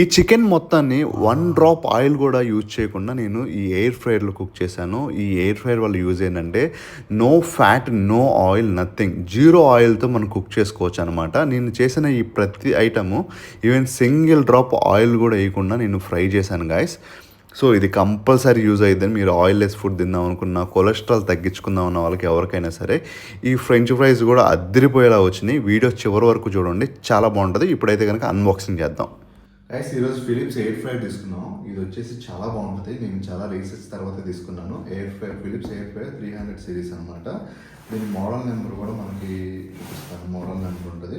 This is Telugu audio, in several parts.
ఈ చికెన్ మొత్తాన్ని వన్ డ్రాప్ ఆయిల్ కూడా యూజ్ చేయకుండా నేను ఈ ఎయిర్ ఫ్రైయర్లో కుక్ చేశాను. ఈ ఎయిర్ ఫ్రైయర్ వల్ల యూజ్ ఏంటంటే no fat no oil nothing. Zero ఆయిల్తో మనం కుక్ చేసుకోవచ్చు అనమాట నేను చేసిన ఈ ప్రతి item even single drop oil కూడా వేయకుండా నేను ఫ్రై చేశాను గాయస్. సో ఇది కంపల్సరీ యూజ్ అయ్యిద్దని మీరు ఆయిల్ లెస్ ఫుడ్ తిందాం అనుకున్న కొలెస్ట్రాల్ తగ్గించుకుందాం అన్న వాళ్ళకి ఎవరికైనా సరే ఈ ఫ్రెంచ్ ఫ్రైస్ కూడా అద్దరిపోయేలా వచ్చినాయి. వీడియో చివరి వరకు చూడండి. చాలా బాగుంటుంది. ఇప్పుడైతే కనుక అన్బాక్సింగ్ చేద్దాం. గైస్ ఈరోజు ఫిలిప్స్ ఎయిర్ ఫ్రైర్ తీసుకున్నాం. ఇది వచ్చేసి చాలా బాగుంటుంది. నేను చాలా రీసెర్చ్ తర్వాత తీసుకున్నాను. Air fryer Philips air fryer three hundred series అనమాట దీని మోడల్ నెంబర్ కూడా మనకి చూపిస్తాను. మోడల్ నెంబర్ ఉంటుంది.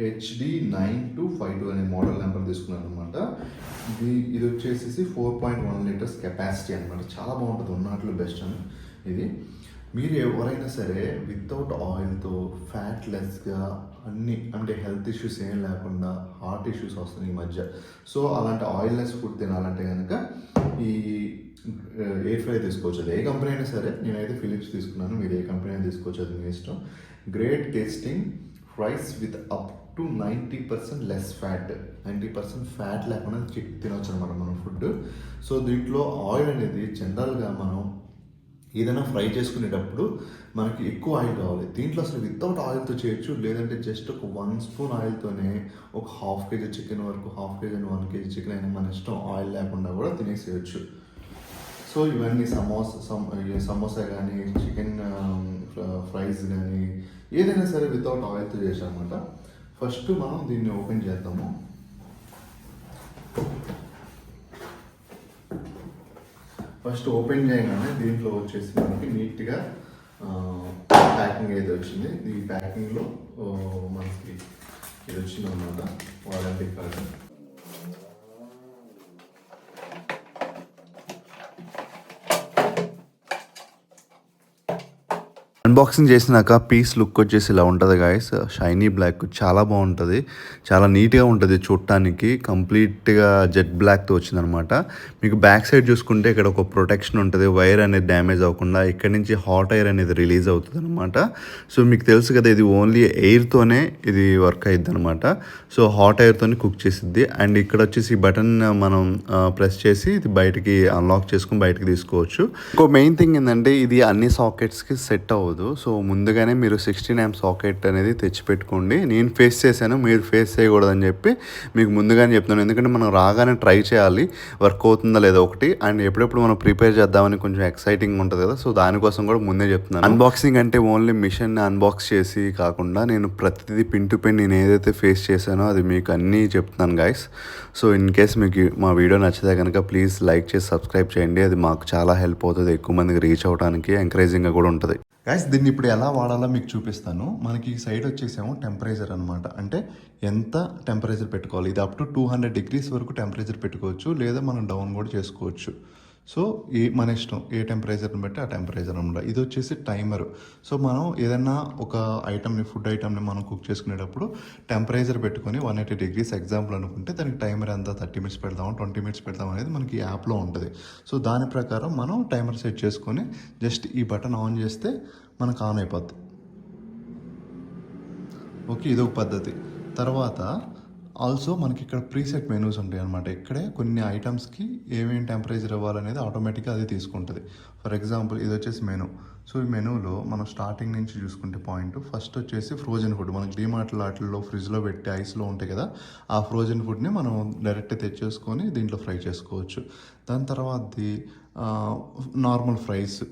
HD nine two five two అనే మోడల్ నెంబర్ తీసుకున్నాను అనమాట ఇది ఇది వచ్చేసి four point one litres capacity అనమాట చాలా బాగుంటుంది. ఉన్నట్లు బెస్ట్ అని. ఇది. మీరు ఎవరైనా సరే వితౌట్ ఆయిల్తో ఫ్యాట్ లెస్గా అన్ని అంటే హెల్త్ ఇష్యూస్ ఏం లేకుండా హార్ట్ ఇష్యూస్ వస్తున్నాయి ఈ మధ్య. సో అలాంటి ఆయిల్లెస్ ఫుడ్ తినాలంటే కనుక ఈ ఎయిర్ ఫ్రై తీసుకోవచ్చు. అది ఏ కంపెనీ అయినా సరే నేనైతే ఫిలిప్స్ తీసుకున్నాను. మీరు ఏ కంపెనీ అయినా తీసుకోవచ్చు. అది మీ ఇష్టం. Great tasting fries with up to ninety percent less fat ninety percent fat లేకుండా తినవచ్చు అనమాట మనం ఫుడ్ సో దీంట్లో ఆయిల్ అనేది జనరల్గా మనం ఏదైనా ఫ్రై చేసుకునేటప్పుడు మనకి ఎక్కువ ఆయిల్ కావాలి. దీంట్లో అసలు వితౌట్ ఆయిల్తో చేయొచ్చు లేదంటే జస్ట్ ఒక వన్ స్పూన్ ఆయిల్తోనే ఒక హాఫ్ కేజీ చికెన్ వరకు half KG one KG chicken అయినా మన ఇష్టం ఆయిల్ లేకుండా కూడా తినేసేయచ్చు. సో ఇవన్నీ సమోసా సమోసా కానీ చికెన్ ఫ్రైస్ కానీ ఏదైనా సరే వితౌట్ ఆయిల్తో చేసామన్నమాట ఫస్ట్ మనం దీన్ని ఓపెన్ చేద్దాము. ఫస్ట్ ఓపెన్ చేయగానే దీంట్లో వచ్చేసి మనకి నీట్గా ప్యాకింగ్ అయితే వచ్చింది. ఈ ప్యాకింగ్లో మనకి ఇది వచ్చింది అనమాట వారంటీ కార్డు అన్బాక్సింగ్ చేసినాక పీస్ లుక్ వచ్చేసి ఇలా ఉంటుంది గాయస్ షైనీ బ్లాక్ చాలా బాగుంటుంది. చాలా నీట్గా ఉంటుంది చూడటానికి. కంప్లీట్గా జెట్ బ్లాక్తో వచ్చిందనమాట. మీకు బ్యాక్ సైడ్ చూసుకుంటే ఇక్కడ ఒక ప్రొటెక్షన్ ఉంటుంది. వైర్ అనేది డ్యామేజ్ అవ్వకుండా ఇక్కడ నుంచి హాట్ ఎయిర్ అనేది రిలీజ్ అవుతుంది అనమాట సో మీకు తెలుసు కదా ఇది ఓన్లీ ఎయిర్తోనే ఇది వర్క్ అయ్యిద్ది అనమాట సో హాట్ ఎయిర్తోనే కుక్ చేసిద్ది. అండ్ ఇక్కడ వచ్చేసి బటన్ మనం ప్రెస్ చేసి ఇది బయటికి అన్లాక్ చేసుకుని బయటికి తీసుకోవచ్చు. ఇంకో మెయిన్ థింగ్ ఏంటంటే ఇది అన్ని సాకెట్స్కి సెట్ అవ్వదు. సో ముందుగానే మీరు సిక్స్టీన్ యామ్ సాకెట్ అనేది తెచ్చిపెట్టుకోండి. నేను ఫేస్ చేశాను మీరు ఫేస్ చేయకూడదని చెప్పి మీకు ముందుగానే చెప్తున్నాను. ఎందుకంటే మనం రాగానే ట్రై చేయాలి. వర్క్ అవుతుందా లేదా ఒకటి. అండ్ ఎప్పుడెప్పుడు మనం ప్రిపేర్ చేద్దామని కొంచెం ఎక్సైటింగ్ ఉంటుంది కదా. సో దానికోసం కూడా ముందే చెప్తున్నాను. అన్బాక్సింగ్ అంటే ఓన్లీ మిషన్ అన్బాక్స్ చేసి కాకుండా నేను ప్రతిదీ పిన్ టు పిన్ నేను ఏదైతే ఫేస్ చేశానో అది మీకు అన్నీ చెప్తున్నాను గాయస్ సో ఇన్ కేస్ మీకు మా వీడియో నచ్చితే కనుక ప్లీజ్ లైక్ చేసి సబ్స్క్రైబ్ చేయండి. అది మాకు చాలా హెల్ప్ అవుతుంది. ఎక్కువ మందికి రీచ్ అవడానికి ఎంకరేజింగ్గా కూడా ఉంటుంది. గాయస్ దీన్ని ఇప్పుడు ఎలా వాడాలో మీకు చూపిస్తాను. మనకి ఈ సైడ్ వచ్చేసేమో టెంపరేచర్ అనమాట అంటే ఎంత టెంపరేచర్ పెట్టుకోవాలి? ఇది up to two hundred degrees వరకు టెంపరేచర్ పెట్టుకోవచ్చు లేదా మనం డౌన్ కూడా చేసుకోవచ్చు. సో ఏ మన ఇష్టం ఏ టెంపరేచర్ని బట్టి ఆ టెంపరేచర్ అనమాట ఇది వచ్చేసి టైమర్. సో మనం ఏదైనా ఒక ఐటమ్ని ఫుడ్ ఐటమ్ని మనం కుక్ చేసుకునేటప్పుడు టెంపరేచర్ పెట్టుకొని వన్ ఎయిటీ డిగ్రీస్ ఎగ్జాంపుల్ అనుకుంటే దానికి టైమర్ ఎంత థర్టీ మినిట్స్ పెడదాం ట్వంటీ మినిట్స్ పెడదాం అనేది మనకి యాప్లో ఉంటుంది. సో దాని ప్రకారం మనం టైమర్ సెట్ చేసుకొని జస్ట్ ఈ బటన్ ఆన్ చేస్తే మనకు ఆన్ అయిపోద్ది. ఓకే ఇదొక పద్ధతి. తర్వాత ఆల్సో మనకి ఇక్కడ ప్రీసెట్ మెనూస్ ఉంటాయి అనమాట ఇక్కడే కొన్ని ఐటమ్స్కి ఏమేమి టెంపరేచర్ ఇవ్వాలనేది ఆటోమేటిక్గా అది తీసుకుంటుంది. ఫర్ ఎగ్జాంపుల్ ఇది వచ్చేసి మెనూ సో ఈ మెనూలో మనం స్టార్టింగ్ నుంచి చూసుకుంటే పాయింట్ ఫస్ట్ వచ్చేసి ఫ్రోజన్ ఫుడ్ మనకి డిమార్ట్ వాటిల్లో ఫ్రిడ్జ్లో పెట్టి ఐస్లో ఉంటాయి కదా ఆ ఫ్రోజన్ ఫుడ్ని మనం డైరెక్ట్ తెచ్చేసుకొని దీంట్లో ఫ్రై చేసుకోవచ్చు. దాని తర్వాతది నార్మల్ ఫ్రైస్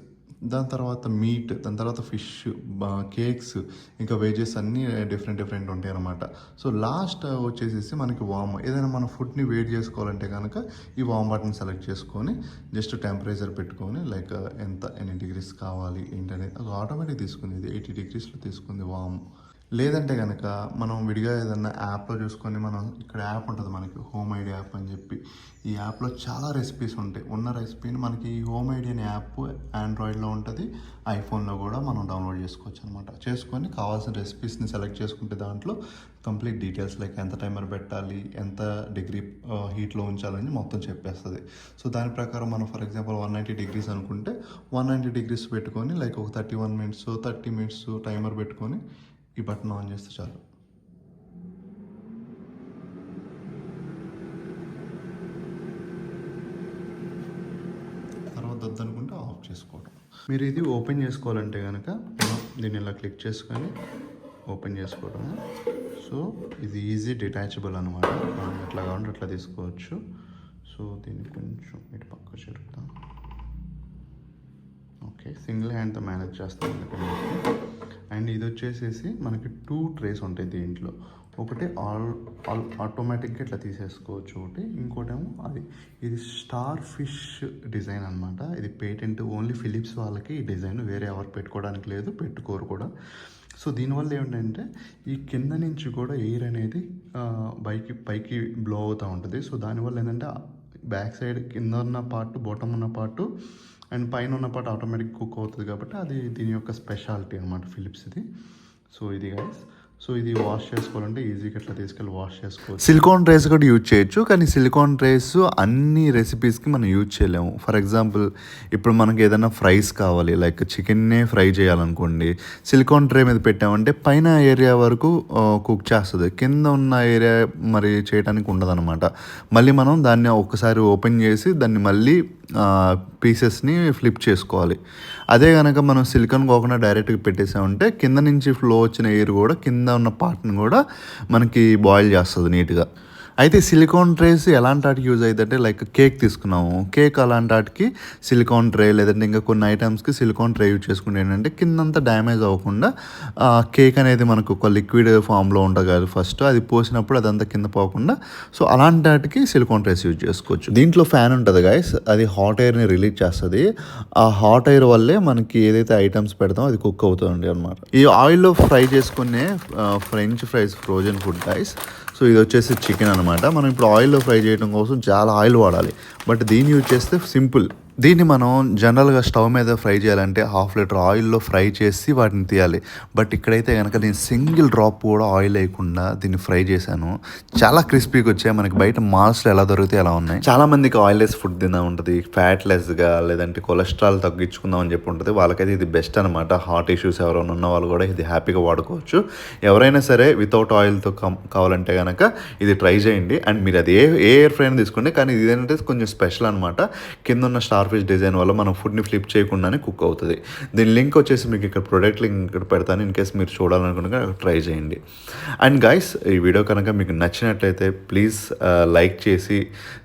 దాని తర్వాత మీట్ దాని తర్వాత ఫిష్ కేక్స్ ఇంకా వెజెస్ అన్నీ డిఫరెంట్ డిఫరెంట్ ఉంటాయి అనమాట సో లాస్ట్ వచ్చేసేసి మనకి వామ్. ఏదైనా మన ఫుడ్ని వెయిట్ చేసుకోవాలంటే కనుక ఈ వామ్ బటన్ సెలెక్ట్ చేసుకొని జస్ట్ టెంపరేచర్ పెట్టుకొని లైక్ ఎంత ఎన్ని డిగ్రీస్ కావాలి ఏంటనేది అది ఆటోమేటిక్ తీసుకుంది ఇది. ఎయిటీ డిగ్రీస్లో తీసుకుంది వామ్. లేదంటే కనుక మనం విడిగా ఏదన్నా యాప్లో చూసుకొని మనం ఇక్కడ యాప్ ఉంటుంది మనకి హోమ్ ఐడి యాప్ అని చెప్పి. ఈ యాప్లో చాలా రెసిపీస్ ఉంటాయి. ఉన్న రెసిపీని మనకి ఈ హోమ్ ఐడి అనే యాప్ ఆండ్రాయిడ్లో ఉంటుంది. ఐఫోన్లో కూడా మనం డౌన్లోడ్ చేసుకోవచ్చు అనమాట చేసుకొని కావాల్సిన రెసిపీస్ని సెలెక్ట్ చేసుకుంటే దాంట్లో కంప్లీట్ డీటెయిల్స్ లైక్ ఎంత టైమర్ పెట్టాలి ఎంత డిగ్రీ హీట్లో ఉంచాలని మొత్తం చెప్పేస్తుంది. సో దాని ప్రకారం మనం for example one ninety degrees అనుకుంటే వన్ నైంటీ డిగ్రీస్ పెట్టుకొని లైక్ ఒక thirty one minutes thirty minutes timer పెట్టుకొని ఈ బటన్ ఆన్ చేస్తే చాలు. తర్వాత వద్దనుకుంటే ఆఫ్ చేసుకోవడం మీరు ఇది ఓపెన్ చేసుకోవాలంటే కనుక దీన్ని ఇలా క్లిక్ చేసుకొని ఓపెన్ చేసుకోవడం సో ఇది ఈజీ డిటాచబుల్ అనమాట మనం ఎట్లా కావాలంటే అట్లా తీసుకోవచ్చు. సో దీన్ని కొంచెం ఇటు పక్క జరుగుతాం ఓకే సింగిల్ హ్యాండ్తో మేనేజ్ చేస్తాం అండ్ ఇది వచ్చేసేసి మనకి టూ ట్రేస్ ఉంటాయి దీంట్లో. ఒకటి ఆల్ ఆల్ ఆటోమేటిక్గా ఇట్లా తీసేసుకోవచ్చు. ఒకటి ఇంకోటేమో అది ఇది స్టార్ ఫిష్ డిజైన్ అనమాట ఇది పేటెంట్ ఓన్లీ ఫిలిప్స్ వాళ్ళకి ఈ డిజైన్ వేరే ఎవరు పెట్టుకోవడానికి లేదు పెట్టుకోరు కూడా. సో దీనివల్ల ఏంటంటే ఈ కింద నుంచి కూడా ఎయిర్ అనేది పైకి పైకి బ్లో అవుతూ ఉంటుంది. సో దానివల్ల ఏంటంటే బ్యాక్ సైడ్ కింద ఉన్న పార్ట్ బాటమ్ ఉన్న పార్ట్ అండ్ పైన ఉన్న పార్ట్ ఆటోమేటిక్ కుక్ అవుతుంది కాబట్టి అది దీని యొక్క స్పెషాలిటీ అనమాట ఫిలిప్స్ ఇది సో ఇది గైస్ సో ఇది వాష్ చేసుకోవాలంటే ఈజీగా ఇట్లా తీసుకెళ్ళి వాష్ చేసుకోవచ్చు. సిలికాన్ ట్రేస్ కూడా యూజ్ చేయొచ్చు కానీ సిలికాన్ ట్రేస్ అన్ని రెసిపీస్కి మనం యూజ్ చేయలేము. ఫర్ ఎగ్జాంపుల్ ఇప్పుడు మనకి ఏదైనా ఫ్రైస్ కావాలి లైక్ చికెన్నే ఫ్రై చేయాలనుకోండి సిలికాన్ ట్రే మీద పెట్టామంటే పైన ఏరియా వరకు కుక్ చేస్తుంది. కింద ఉన్న ఏరియా మరి చేయడానికి ఉండదన్నమాట. మళ్ళీ మనం దాన్ని ఒక్కసారి ఓపెన్ చేసి దాన్ని మళ్ళీ పీసెస్ని ఫ్లిప్ చేసుకోవాలి. అదే కనుక మనం సిలికాన్ కాకుండా డైరెక్ట్గా పెట్టేసామంటే కింద నుంచి ఫ్లో వచ్చిన ఎయిర్ కూడా కింద ఉన్న పార్ట్ని కూడా మనకి బాయిల్ చేస్తుంది నీట్గా. అయితే సిలికాన్ ట్రేస్ ఎలాంటి వాటికి యూజ్ అవుతుందంటే లైక్ కేక్ తీసుకున్నాము. కేక్ అలాంటి వాటికి సిలికాన్ ట్రే లేదంటే ఇంకా కొన్ని ఐటమ్స్కి సిలికాన్ ట్రే యూజ్ చేసుకుంటే ఏంటంటే కిందంతా డ్యామేజ్ అవ్వకుండా కేక్ అనేది మనకు ఒక లిక్విడ్ ఫామ్లో ఉండగాలి ఫస్ట్ అది పోసినప్పుడు అదంతా కింద పోకుండా సో అలాంటి వాటికి సిలికాన్ ట్రేస్ యూజ్ చేసుకోవచ్చు. దీంట్లో ఫ్యాన్ ఉంటుంది గాయస్ అది హాట్ ఎయిర్ని రిలీజ్ చేస్తుంది. ఆ హాట్ ఎయిర్ వల్లే మనకి ఏదైతే ఐటమ్స్ పెడతామో అది కుక్ అవుతుంది అనమాట ఈ ఆయిల్లో ఫ్రై చేసుకునే French fries frozen food guys so ఇది వచ్చేసి చికెన్ అనమాట మనం ఇప్పుడు ఆయిల్లో ఫ్రై చేయడం కోసం చాలా ఆయిల్ వాడాలి. బట్ దీన్ని యూజ్ చేస్తే సింపుల్. దీన్ని మనం జనరల్గా స్టవ్ మీద ఫ్రై చేయాలంటే హాఫ్ లీటర్ ఆయిల్లో ఫ్రై చేసి వాటిని తీయాలి. బట్ ఇక్కడైతే కనుక నేను సింగిల్ డ్రాప్ కూడా ఆయిల్ వేయకుండా దీన్ని ఫ్రై చేశాను. చాలా క్రిస్పీగా వచ్చాయి. మనకి బయట మాల్స్లో ఎలా దొరికితే ఎలా ఉన్నాయి. చాలా మందికి ఆయిల్ లెస్ ఫుడ్ తిందా ఉంటుంది. ఫ్యాట్లెస్గా లేదంటే కొలెస్ట్రాల్ తగ్గించుకుందాం అని చెప్పి ఉంటుంది. వాళ్ళకైతే ఇది బెస్ట్ అనమాట హార్ట్ ఇష్యూస్ ఎవరైనా ఉన్న వాళ్ళు కూడా ఇది హ్యాపీగా వాడుకోవచ్చు. ఎవరైనా సరే వితౌట్ ఆయిల్తో కం కావాలంటే కనుక ఇది ట్రై చేయండి. అండ్ మీరు అది ఏ ఏ ఎయిర్ ఫ్రైన్ తీసుకోండి. కానీ ఇది ఏంటంటే కొంచెం స్పెషల్ అనమాట కింద ఉన్న స్టార్ స్టార్ఫిష్ డిజైన్ వల్ల మనం ఫుడ్ని ఫ్లిప్ చేయకుండానే కుక్ అవుతుంది. దీని లింక్ వచ్చేసి మీకు ఇక్కడ ప్రొడక్ట్ లింక్ ఇక్కడ పెడతాను ఇన్ కేస్ మీరు చూడాలనుకుంటే ట్రై చేయండి. అండ్ గైస్ ఈ వీడియో కనుక మీకు నచ్చినట్లయితే ప్లీజ్ లైక్ uh, చేసి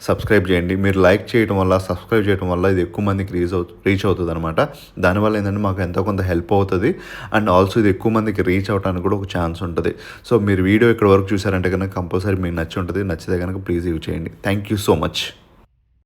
సబ్స్క్రైబ్ చేయండి. మీరు లైక్ చేయడం వల్ల సబ్స్క్రైబ్ చేయడం వల్ల ఇది ఎక్కువ మందికి రీచ్ అవు రీచ్ అవుతుంది అనమాట దానివల్ల ఏంటంటే మాకు ఎంతో కొంత హెల్ప్ అవుతుంది. అండ్ ఆల్సో ఇది ఎక్కువ మందికి రీచ్ అవడానికి కూడా ఒక ఛాన్స్ ఉంటుంది. సో మీరు వీడియో ఇక్కడ వరకు చూసారంటే కనుక కంపల్సరీ మీకు నచ్చి ఉంటుంది. నచ్చితే కనుక ప్లీజ్ యూజ్ చేయండి. Thank you so much